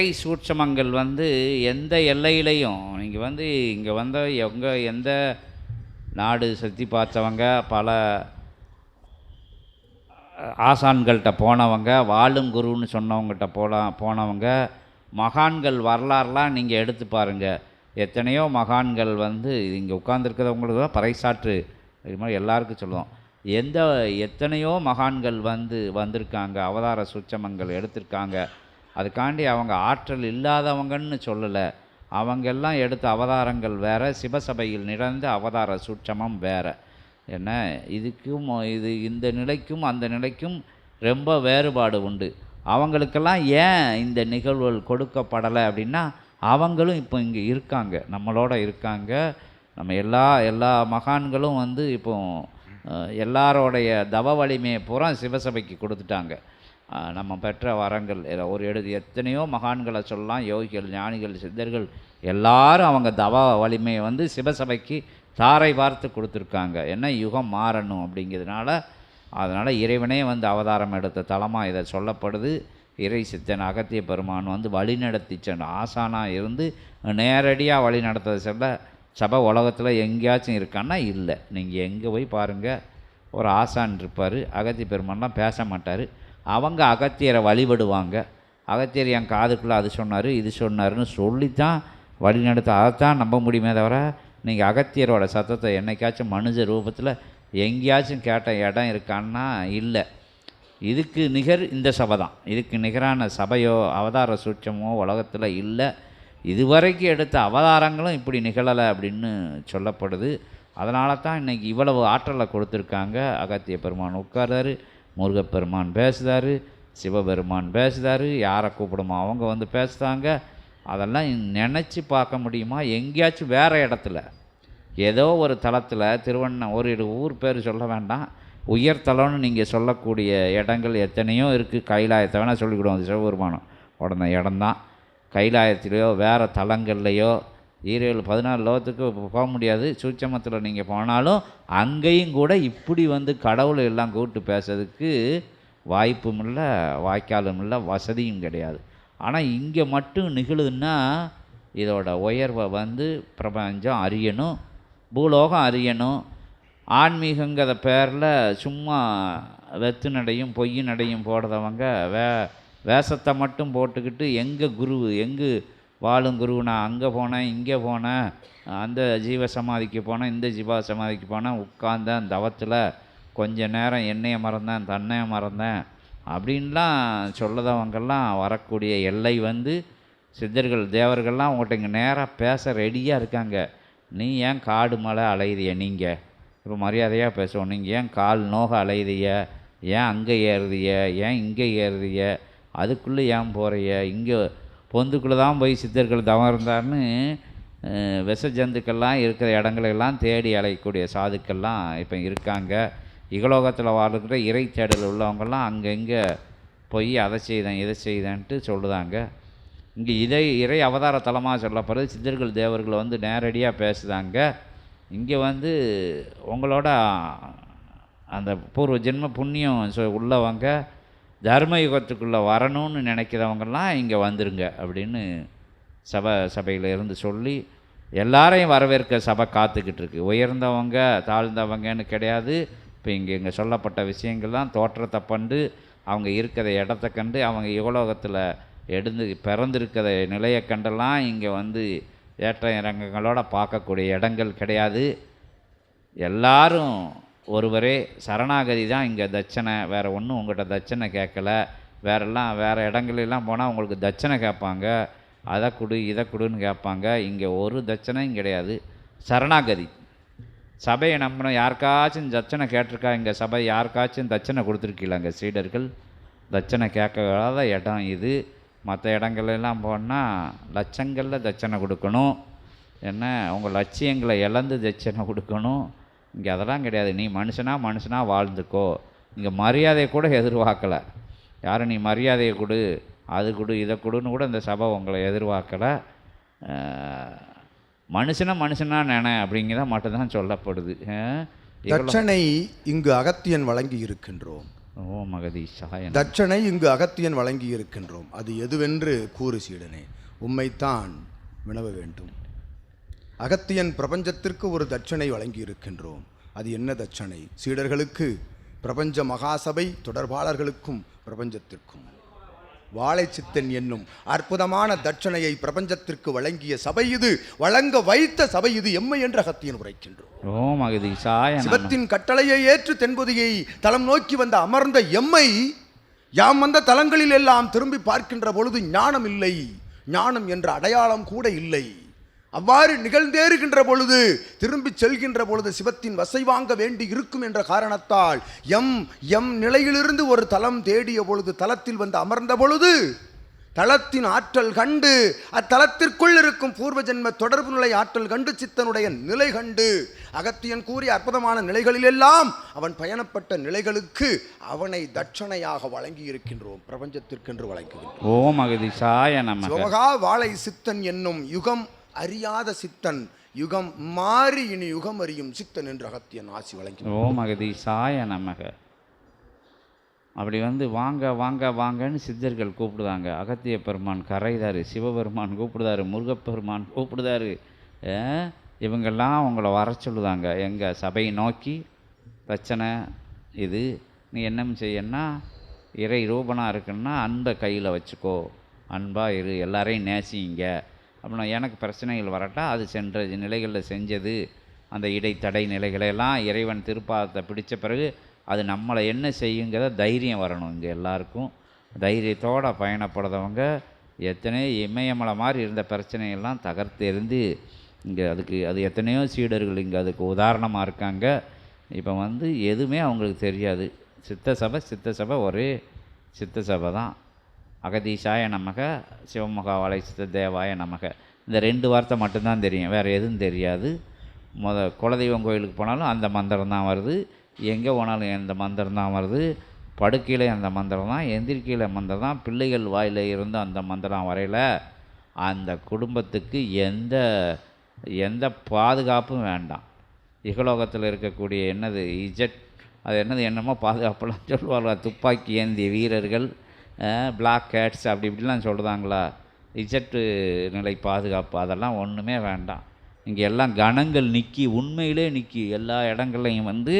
கை சூட்சமங்கள் வந்து எந்த எல்லையிலையும் நீங்கள் வந்து இங்கே வந்த எங்கே எந்த நாடு சுற்றி பார்த்தவங்க பல ஆசான்கள்கிட்ட போனவங்க வாழும் குருன்னு சொன்னவங்ககிட்ட போல போனவங்க மகான்கள் வரலாறுலாம் நீங்கள் எடுத்து பாருங்கள் எத்தனையோ மகான்கள் வந்து இங்கே உட்காந்துருக்கிறவங்களுக்கு தான் பறைசாற்று. இது மாதிரி எல்லாருக்கும் சொல்லுவோம். எந்த எத்தனையோ மகான்கள் வந்து வந்திருக்காங்க அவதார சுச்சமங்கள் எடுத்திருக்காங்க. அதுக்காண்டி அவங்க ஆற்றல் இல்லாதவங்கன்னு சொல்லலை. அவங்கெல்லாம் எடுத்த அவதாரங்கள் வேறு சிவசபையில் நிறைந்த அவதார சூட்சமம் வேறு. என்ன? இதுக்கும் இது இந்த நிலைக்கும் அந்த நிலைக்கும் ரொம்ப வேறுபாடு உண்டு. அவங்களுக்கெல்லாம் ஏன் இந்த நிகழ்வுகள் கொடுக்கப்படலை அப்படின்னா அவங்களும் இப்போ இங்கே இருக்காங்க. நம்மளோட இருக்காங்க. நம்ம எல்லா எல்லா மகான்களும் வந்து இப்போ எல்லாரோடைய தவ வலிமையை பூரா சிவசபைக்கு கொடுத்துட்டாங்க. நம்ம பெற்ற வரங்கள் இத ஒரு எழுது எத்தனையோ மகான்களை சொல்லலாம் யோகிகள் ஞானிகள் சித்தர்கள் எல்லாரும் அவங்க தவ வலிமையை வந்து சிவசபைக்கு தாரை பார்த்து கொடுத்துருக்காங்க. என்ன யுகம் மாறணும் அப்படிங்கிறதுனால அதனால் இறைவனே வந்து அவதாரம் எடுத்த தலமாக இதை சொல்லப்படுது. இறை சித்தன் அகத்திய பெருமான் வந்து வழிநடத்தி சென்ற ஆசானாக இருந்து நேரடியாக வழி நடத்ததை சொல்ல சபை உலகத்தில் எங்கேயாச்சும் இருக்கான்னா இல்லை. நீங்கள் எங்கே போய் பாருங்கள் ஒரு ஆசான் இருப்பார் அகத்தி பெருமான்லாம் பேச மாட்டார். அவங்க அகத்தியரை வழிபடுவாங்க. அகத்தியர் என் காதுக்குள்ளே அது சொன்னார் இது சொன்னாருன்னு சொல்லித்தான் வழி நடத்த அதைத்தான் நம்ப முடியுமே தவிர நீங்கள் அகத்தியரோட சத்தத்தை என்னைக்காச்சும் மனுஷ ரூபத்தில் எங்கேயாச்சும் கேட்ட இடம் இருக்கான்னா இல்லை. இதுக்கு நிகர் இந்த சபை தான். இதுக்கு நிகரான சபையோ அவதார சூட்சமோ உலகத்தில் இல்லை. இதுவரைக்கும் எடுத்த அவதாரங்களும் இப்படி நிகழலை அப்படின்னு சொல்லப்படுது. அதனால தான் இன்றைக்கி இவ்வளவு ஆற்றலை கொடுத்துருக்காங்க அகத்திய பெருமான். உட்கார்றாரு. முருகப்பெருமான் பேசுதாரு சிவபெருமான் பேசுதாரு யாரை கூப்பிடுமோ அவங்க வந்து பேசுகிறாங்க அதெல்லாம் நினச்சி பார்க்க முடியுமா? எங்கேயாச்சும் வேறு இடத்துல. ஏதோ ஒரு தளத்தில் திருவண்ண ஒரு ஊர் பேர் சொல்ல வேண்டாம். உயர்தலம்னு நீங்கள் சொல்லக்கூடிய இடங்கள் எத்தனையோ இருக்குது கைலாயத்தை வேணால் சொல்லிக்கிடுவோம் அது சிவபெருமானம் உடனே இடம்தான். கைலாயத்திலேயோ வேறு தலங்கள்லையோ ஈரேழு பதினாலு லோகத்துக்கு போக முடியாது. சூட்சமத்தில் நீங்கள் போனாலும் அங்கேயும் கூட இப்படி வந்து கடவுளை எல்லாம் கூப்பிட்டு பேசுறதுக்கு வாய்ப்பும் இல்லை வாய்க்காலும் இல்லை வசதியும் கிடையாது. ஆனால் இங்கே மட்டும் நிகழுதுன்னா இதோட உயர்வை வந்து பிரபஞ்சம் அறியணும் பூலோகம் அறியணும். ஆன்மீகங்கிற பேரில் சும்மா வெத்து நடையும் பொய் நடையும் போடுறவங்க வே வேஷத்தை மட்டும் போட்டுக்கிட்டு எங்கே குரு எங்கள் வாழும் குருவுனா அங்கே போனேன் இங்கே போனேன் அந்த ஜீவ சமாதிக்கு போனேன் இந்த ஜீவா சமாதிக்கு போனேன் உட்கார்ந்தேன் தவத்தில் கொஞ்ச நேரம் என்னையை மறந்தேன் தன்னையை மறந்தேன் அப்படின்லாம் சொல்லதவங்கெல்லாம் வரக்கூடிய எல்லை வந்து சித்தர்கள் தேவர்கள்லாம் உங்கள்கிட்ட இங்கே நேராக பேச ரெடியாக இருக்காங்க. நீ ஏன் காடு மலை அலையுதிய நீங்கள் இப்போ மரியாதையாக பேசுவோம். நீங்கள் ஏன் கால் நோக அலையுதிய ஏன் அங்கே ஏறுதிய ஏன் இங்கே ஏறுதிய அதுக்குள்ளே ஏன் போகிறிய இங்கே பொந்துக்குள்ளே தான் போய் சித்தர்கள் தவம் இருந்தார்னு விஷ ஜந்துக்கள்லாம் இருக்கிற இடங்களெல்லாம் தேடி அலையக்கூடிய சாதுக்கள்லாம் இப்போ இருக்காங்க. இகலோகத்தில் வாழ்கிற இறை தேடல் உள்ளவங்கெல்லாம் அங்கங்கே போய் அதை செய்தேன் இதை செய்தேன்ட்டு சொல்லுதாங்க. இங்கே இதை இறை அவதார தலமாக சொல்லப்படுறது சித்தர்கள் தேவர்கள் வந்து நேரடியாக பேசுதாங்க. இங்கே வந்து உங்களோட அந்த பூர்வ ஜென்ம புண்ணியம் சொ- உள்ளவங்க தர்ம யுகத்துக்குள்ளே வரணும்னு நினைக்கிறவங்கெல்லாம் இங்கே வந்துருங்க அப்படின்னு சபை சபையில் இருந்து சொல்லி எல்லாரையும் வரவேற்க சபை காத்துக்கிட்டு இருக்கு. உயர்ந்தவங்க தாழ்ந்தவங்கன்னு கிடையாது. இப்போ இங்கே இங்கே சொல்லப்பட்ட விஷயங்கள்லாம் தோற்றத்தை கண்டு அவங்க இருக்கிற இடத்த கண்டு அவங்க யுகலோகத்தில் எடுந்து பிறந்திருக்கிற நிலையை கண்டெல்லாம் இங்கே வந்து ஏற்ற இறங்கங்களோட பார்க்கக்கூடிய இடங்கள் கிடையாது. எல்லாரும் ஒருவரே சரணாகதி தான் இங்கே தட்சணை வேறு ஒன்றும் உங்கள்கிட்ட தட்சணை கேட்கல. வேறெல்லாம் வேறு இடங்களெல்லாம் போனால் உங்களுக்கு தட்சணை கேட்பாங்க. அதை கொடு இதை கொடுன்னு கேட்பாங்க. இங்கே ஒரு தட்சணையும் கிடையாது. சரணாகதி. சபையை நம்பணும் யாருக்காச்சும் தட்சணை கேட்டிருக்கா? இங்கே சபை யாருக்காச்சும் தட்சணை கொடுத்துருக்கீங்களா இங்கே சீடர்கள்? தட்சணை கேட்காத இடம் இது. மற்ற இடங்கள்லாம் போனால் லட்சங்களில் தட்சணை கொடுக்கணும். என்ன? உங்கள் லட்சியங்களை இழந்து தட்சணை கொடுக்கணும். இங்கே அதெல்லாம் கிடையாது. நீ மனுஷனா மனுஷனா வாழ்ந்துக்கோ. இங்கே மரியாதையை கூட எதிர்பார்க்கலை. யாரும் நீ மரியாதையை கொடு அது கொடு இதை கொடுன்னு கூட இந்த சபை உங்களை எதிர்பார்க்கலை. மனுஷனை மனுஷனா நினை அப்படிங்கிறத மட்டும்தான் சொல்லப்படுது. தட்சணை இங்கு அகத்தியன் வழங்கி இருக்கின்றோம். ஓ நமக. தட்சணை இங்கு அகத்தியன் வழங்கி இருக்கின்றோம். அது எதுவென்று கூறு சீடனே உம்மைத்தான் வினவ வேண்டும். அகத்தியன் பிரபஞ்சத்திற்கு ஒரு தட்சணை வழங்கி இருக்கின்றோம் அது என்ன தட்சணை? சீடர்களுக்கு பிரபஞ்ச மகாசபை தொடர்பாளர்களுக்கும் பிரபஞ்சத்திற்கும். வாழைச்சித்தன் என்னும் அற்புதமான தட்சணையை பிரபஞ்சத்திற்கு வழங்கிய சபை இது வழங்க வைத்த சபை இது எம்மை என்று அகத்தியன் உரைக்கின்றோம். சிவத்தின் கட்டளையை ஏற்று தென்பொதியை தலம் நோக்கி வந்த அமர்ந்த எம்மை யாம் வந்த தலங்களில் எல்லாம் திரும்பி பார்க்கின்ற பொழுது ஞானம் இல்லை ஞானம் என்ற அடையாளம் கூட இல்லை. அவ்வாறு நிகழ்ந்தேறுகின்ற பொழுது திரும்பி செல்கின்ற பொழுது சிவத்தின் வசை வாங்க வேண்டி இருக்கும் என்ற காரணத்தால் எம் எம் நிலையிலிருந்து ஒரு தலம் தேடிய பொழுது தலத்தில் வந்து அமர்ந்த பொழுது தலத்தின் ஆற்றல் கண்டு அத்தலத்திற்குள் இருக்கும் பூர்வ ஜென்ம தொடர்பு நிலை ஆற்றல் கண்டு சித்தனுடைய நிலை கண்டு அகத்தியன் கூறிய அற்புதமான நிலைகளிலெல்லாம் அவன் பயணப்பட்ட நிலைகளுக்கு அவனை தட்சணையாக வழங்கி இருக்கின்றோம் பிரபஞ்சத்திற்கென்று வழங்குகின்றோம். ஓ மகதீஷாய நமக. சிவகா வாழை சித்தன் என்னும் யுகம் அறியாத சித்தன் யுகம் மாறி இனி யுகம் அறியும் சித்தன் என்று அகத்தியன் ஆசி வழங்கி ஓ சாய நமக. அப்படி வந்து வாங்க வாங்க வாங்கன்னு சித்தர்கள் கூப்பிடுதாங்க. அகத்திய பெருமான் கரைதாரு சிவபெருமான் கூப்பிடுதாரு முருகப்பெருமான் கூப்பிடுதாரு. இவங்கெல்லாம் உங்களை வர சொல்லுதாங்க. எங்கள் சபையை நோக்கி பிரச்சனை இது நீ என்ன செய்யன்னா இறை ரூபனாக இருக்குன்னா அன்பை கையில் வச்சுக்கோ. அன்பாக இரு எல்லாரையும் நேசிங்க. அப்படின்னா எனக்கு பிரச்சனைகள் வரட்டா அது சென்ற நிலைகளில் செஞ்சது. அந்த இடைத்தடை நிலைகளெல்லாம் இறைவன் திருப்பாதத்தை பிடிச்ச பிறகு அது நம்மளை என்ன செய்யுங்கிற தைரியம் வரணும் இங்கே எல்லாருக்கும். தைரியத்தோடு பயணப்படுறவங்க எத்தனையோ இமயமலை மாதிரி இருந்த பிரச்சனையெல்லாம் தகர்த்து எறிந்து இங்கே அதுக்கு அது எத்தனையோ சீடர்கள் இங்கே அதுக்கு உதாரணமாக இருக்காங்க. இப்போ வந்து எதுவுமே அவங்களுக்கு தெரியாது. சித்த சபை சித்த சபை ஒரே சித்த சபை தான். அகதீஷாய நமக சிவமுகா சித்த தேவாய நமக. இந்த ரெண்டு வார்த்தை மட்டும்தான் தெரியும் வேறு எதுவும் தெரியாது. முத குலதெய்வம் கோயிலுக்கு போனாலும் அந்த மந்திரம் தான் வருது. எங்கே போனாலும் அந்த மந்திரம் தான் வருது. படுக்கையில் அந்த மந்திரம் தான் எந்திரிக்கையில் மந்திரம் தான் பிள்ளைகள் வாயில் இருந்து அந்த மந்திரம் வரையில் அந்த குடும்பத்துக்கு எந்த எந்த பாதுகாப்பும் வேண்டாம். இகலோகத்தில் இருக்கக்கூடிய என்னது இஜெட் அது என்னது என்னமோ பாதுகாப்பெல்லாம் சொல்லுவாங்க துப்பாக்கி ஏந்திய வீரர்கள். பிளாக் கேட்ஸ் அப்படி இப்படிலாம் சொல்கிறாங்களா இஜெட்டு நிலை பாதுகாப்பு அதெல்லாம் ஒன்றுமே வேண்டாம். இங்கே எல்லாம் கணங்கள் நிற்கி உண்மையிலே நிற்கி எல்லா இடங்கள்லையும் வந்து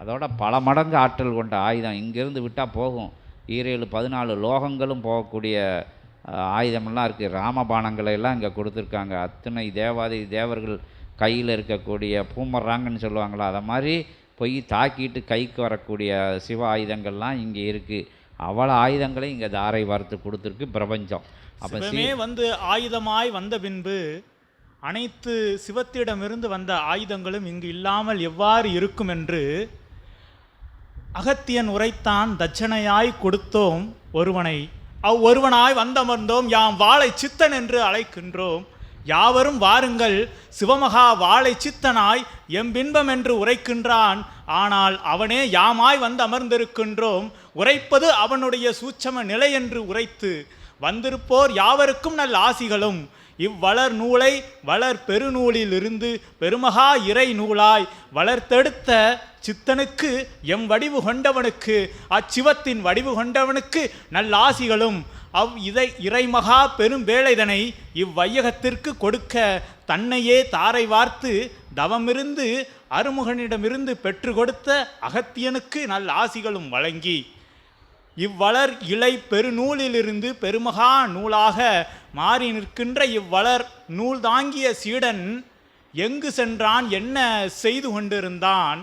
அதோட பல மடங்கு ஆற்றல் கொண்ட ஆயுதம். இங்கேருந்து விட்டால் போகும். ஈரேழு பதினாலு லோகங்களும் போகக்கூடிய ஆயுதமெல்லாம் இருக்குது ராமபாணங்களை எல்லாம் இங்கே கொடுத்துருக்காங்க. அத்தனை தேவாதி தேவர்கள் கையில் இருக்கக்கூடிய பூமர்றாங்கன்னு சொல்லுவாங்களா? அதை மாதிரி போய் தாக்கிட்டு கைக்கு வரக்கூடிய சிவ ஆயுதங்கள்லாம் இங்கே இருக்குது அவ்வளோ ஆயுதங்களையும் இங்கே தாரை வார்த்து கொடுத்துருக்கு பிரபஞ்சம். அப்போ வந்து ஆயுதமாய் வந்த பின்பு அனைத்து சிவத்திடமிருந்து வந்த ஆயுதங்களும் இங்கு இல்லாமல் எவ்வாறு இருக்கும் என்று அகத்தியன் உரைத்தான் தட்சணையாய் கொடுத்தோம் ஒருவனை அவ் ஒருவனாய் வந்தமர்ந்தோம் யாம் வாழை சித்தன் என்று அழைக்கின்றோம். யாவரும் வாருங்கள் சிவமகா வாழை சித்தனாய் எம்பின்பம் என்று உரைக்கின்றான். ஆனால் அவனே யாமாய் வந்து அமர்ந்திருக்கின்றோம். உரைப்பது அவனுடைய சூட்சம நிலை என்று உரைத்து வந்திருப்போர் யாவருக்கும் நல் ஆசிகளும். இவ்வளர் நூலை வளர் பெருநூலிலிருந்து பெருமகா இறை நூலாய் வளர்த்தெடுத்த சித்தனுக்கு எம் வடிவு கொண்டவனுக்கு அச்சிவத்தின் வடிவு கொண்டவனுக்கு நல்லாசிகளும் அவ் இதை இறைமகா பெரும் வேளைதனை இவ்வையகத்திற்கு கொடுக்க தன்னையே தாரை வார்த்து தவமிருந்து அருமுகனிடமிருந்து பெற்று கொடுத்த அகத்தியனுக்கு நல் ஆசிகளும் வழங்கி இவ்வளர் இலை பெருநூலிலிருந்து பெருமகா நூலாக மாறி நிற்கின்ற இவ்வளர் நூல் தாங்கிய சீடன் எங்கு சென்றான் என்ன செய்து கொண்டிருந்தான்?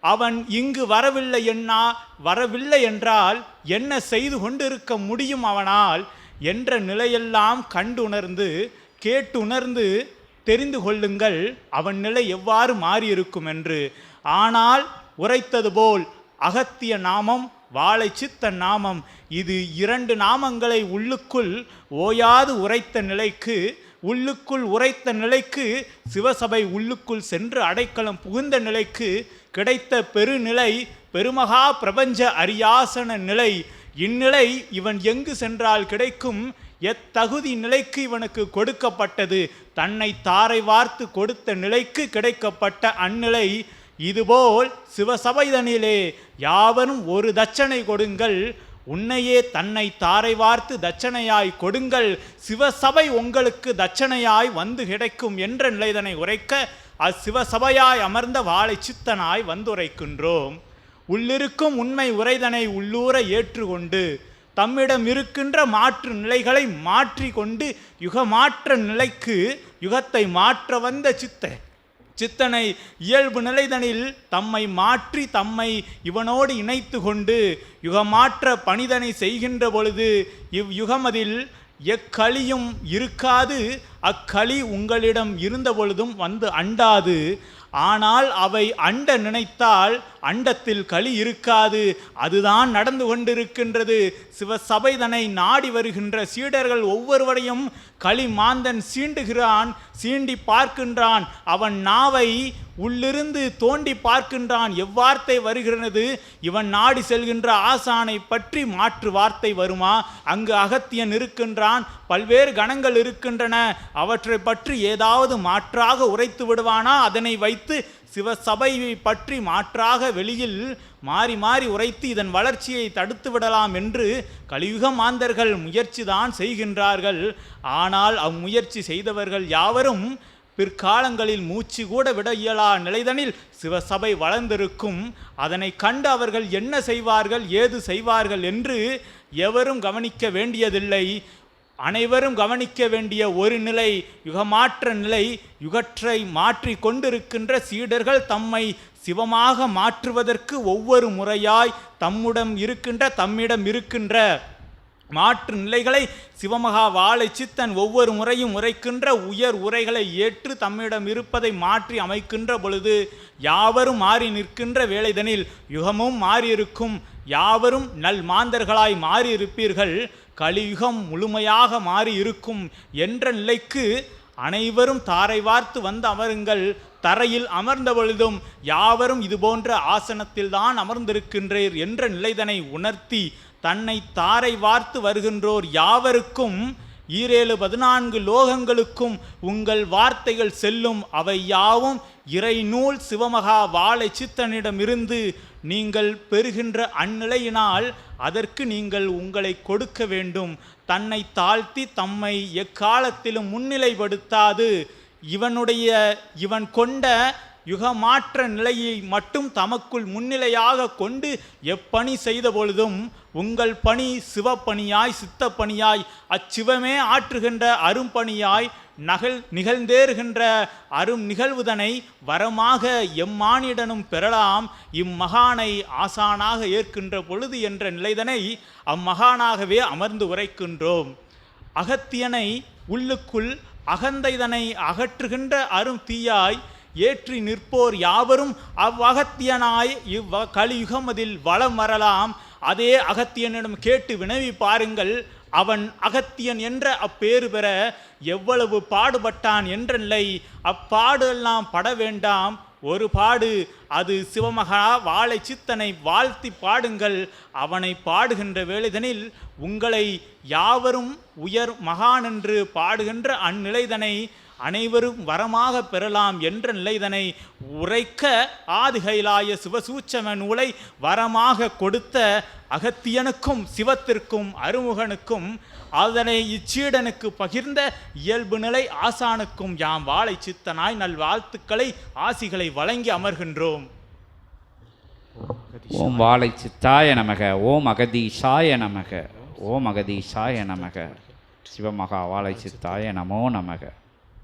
அவன் இங்கு வரவில்லை என்னா வரவில்லை என்றால் என்ன செய்து கொண்டிருக்க முடியும் அவனால் என்ற நிலையெல்லாம் கண்டுணர்ந்து கேட்டுணர்ந்து தெரிந்து கொள்ளுங்கள் அவன் நிலை எவ்வாறு மாறியிருக்கும் என்று. ஆனால் உரைத்தது போல் அகத்திய நாமம் வாழை சித்த நாமம் இது இரண்டு நாமங்களை உள்ளுக்குள் ஓயாது உரைத்த நிலைக்கு உள்ளுக்குள் உரைத்த நிலைக்கு சிவசபை உள்ளுக்குள் சென்று அடைக்கலம் புகுந்த நிலைக்கு கிடைத்த பெருநிலை பெருமகா பிரபஞ்ச அரியாசன நிலை. இந்நிலை இவன் எங்கு சென்றால் கிடைக்கும்? எத்தகுதி நிலைக்கு இவனுக்கு கொடுக்கப்பட்டது? தன்னை தாரை வார்த்து கொடுத்த நிலைக்கு கிடைக்கப்பட்ட அந்நிலை. இதுபோல் சிவசபைதனிலே யாவரும் ஒரு தட்சணை கொடுங்கள். உன்னையே தன்னை தாரை வார்த்து தட்சணையாய் கொடுங்கள். சிவசபை உங்களுக்கு தட்சணையாய் வந்து கிடைக்கும் என்ற நிலைதனை உரைக்க அச்சிவசபையாய் அமர்ந்த வாழை சித்தனாய் வந்துரைக்கின்றோம். உள்ளிருக்கும் உண்மை உரைதனை உள்ளூர ஏற்றுக்கொண்டு தம்மிடம் இருக்கின்ற மாற்று நிலைகளை மாற்றி கொண்டு யுகமாற்ற நிலைக்கு யுகத்தை மாற்ற வந்த சித்த சித்தனை இயல்பு நிலைதனில் தம்மை மாற்றி தம்மை இவனோடு இணைத்து கொண்டு யுகமாற்ற பணிதனை செய்கின்ற பொழுது இவ் யுகமதில் எக்களியும் இருக்காது அக்களி உங்களிடம் இருந்த பொழுதும் வந்து அண்டாது. ஆனால் அவை அண்ட நினைத்தால் அண்டத்தில் களி இருக்காது. அதுதான் நடந்து கொண்டிருக்கின்றது. சிவசபைதனை நாடி வருகின்ற சீடர்கள் ஒவ்வொருவரையும் களி மாந்தன் சீண்டுகிறான் சீண்டி பார்க்கின்றான். அவன் நாவை உள்ளிருந்து தோண்டி பார்க்கின்றான். எவ்வார்த்தை வருகிறது? இவன் நாடி செல்கின்ற ஆசானை பற்றி மாற்று வார்த்தை வருமா? அங்கு அகத்தியன் இருக்கின்றான். பல்வேறு கணங்கள் இருக்கின்றன. அவற்றை பற்றி ஏதாவது மாற்றாக உரைத்து விடுவானா? அதனை வைத்து சிவசபையை பற்றி மாற்றாக வெளியில் மாறி மாறி உரைத்து இதன் வளர்ச்சியை தடுத்து விடலாம் என்று கலியுக மாந்தர்கள் முயற்சிதான் செய்கின்றார்கள். ஆனால் அம்முயற்சி செய்தவர்கள் யாவரும் பிற்காலங்களில் மூச்சு கூட விட இயலா நிலைதனில் சிவசபை வளர்ந்திருக்கும். அதனை கண்டு அவர்கள் என்ன செய்வார்கள் ஏது செய்வார்கள் என்று எவரும் கவனிக்க வேண்டியதில்லை. அனைவரும் கவனிக்க வேண்டிய ஒரு நிலை யுகமாற்ற நிலை யுகற்றை மாற்றி கொண்டிருக்கின்ற சீடர்கள் தம்மை சிவமாக மாற்றுவதற்கு ஒவ்வொரு முறையாய் தம்முடம் இருக்கின்ற தம்மிடம் இருக்கின்ற மாற்று நிலைகளை சிவமகா வாழை சித்தன் ஒவ்வொரு முறையும் உரைக்கின்ற உயர் உரைகளை ஏற்று தம்மிடம் இருப்பதை மாற்றி அமைக்கின்ற பொழுது யாவரும் மாறி நிற்கின்ற வேலைதனில் யுகமும் மாறியிருக்கும். யாவரும் நல் மாந்தர்களாய் மாறியிருப்பீர்கள். கலியுகம் முழுமையாக மாறி இருக்கும் என்ற நிலைக்கு அனைவரும் தாரை வார்த்து வந்து அமருங்கள். தரையில் அமர்ந்த பொழுதும் யாவரும் இதுபோன்ற ஆசனத்தில்தான் அமர்ந்திருக்கின்றீர் என்ற நிலைதனை உணர்த்தி தன்னை தாரை வார்த்து வருகின்றோர் யாவருக்கும் ஈரேழு பதினான்கு லோகங்களுக்கும் உங்கள் வார்த்தைகள் செல்லும் அவை யாவும் இறைநூல் சிவமகா வாழை சித்தனிடமிருந்து நீங்கள் பெறுகின்ற அந்நிலையினால் அதற்கு நீங்கள் உங்களை கொடுக்க வேண்டும். தன்னை தாழ்த்தி தம்மை எக்காலத்திலும் முன்னிலைப்படுத்தாது. இவனுடைய இவன் கொண்ட யுகமாற்ற நிலையை மட்டும் தமக்குள் முன்னிலையாக கொண்டு எப்பணி செய்த பொழுதும் உங்கள் பணி சிவப்பணியாய் சித்தப்பணியாய் அச்சிவமே ஆற்றுகின்ற அரும்பணியாய் நகல் நிகழ்ந்தேறுகின்ற அரும் நிகழ்வுதனை வரமாக எம்மானிடனும் பெறலாம். இம்மகானை ஆசானாக ஏற்கின்ற பொழுது என்ற நிலைதனை அம்மகானாகவே அமர்ந்து உரைக்கின்றோம். அகத்தியனை உள்ளுக்குள் அகந்தைதனை அகற்றுகின்ற அரும் தீயாய் ஏற்றி நிற்போர் யாவரும் அவ்வகத்தியனாய் இவ்வ கலியுகமதில் வளம் வரலாம். அதே அகத்தியனிடம் கேட்டு வினவி பாருங்கள் அவன் அகத்தியன் என்ற அப்பேறு பெற எவ்வளவு பாடுபட்டான் என்ற நிலை. அப்பாடு எல்லாம் பட வேண்டாம். ஒரு பாடு அது சிவமகா வாழை சித்தனை வாழ்த்தி பாடுங்கள். அவனை பாடுகின்ற வேளைதனில் உங்களை யாவரும் உயர் மகான் என்று பாடுகின்ற அந்நிலைதனை அனைவரும் வரமாக பெறலாம் என்ற நிலை இதனை உரைக்க ஆதிகைலாய சிவசூச்சம நூலை வரமாக கொடுத்த அகத்தியனுக்கும் சிவத்திற்கும் அருமுகனுக்கும் அதனை இச்சீடனுக்கு பகிர்ந்த இயல்பு நிலை ஆசானுக்கும் யாம் வாழை சித்தனாய் நல் வாழ்த்துக்களை ஆசிகளை வழங்கி அமர்கின்றோம். ஓம் வாழை சித்தாய நமக ஓம் அகதீஷாய நமக ஓம் அகதீஷாய நமக சிவமகா வாழை சித்தாய நமோ நமக.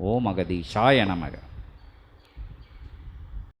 ஓம் அகதீஷாய நமக.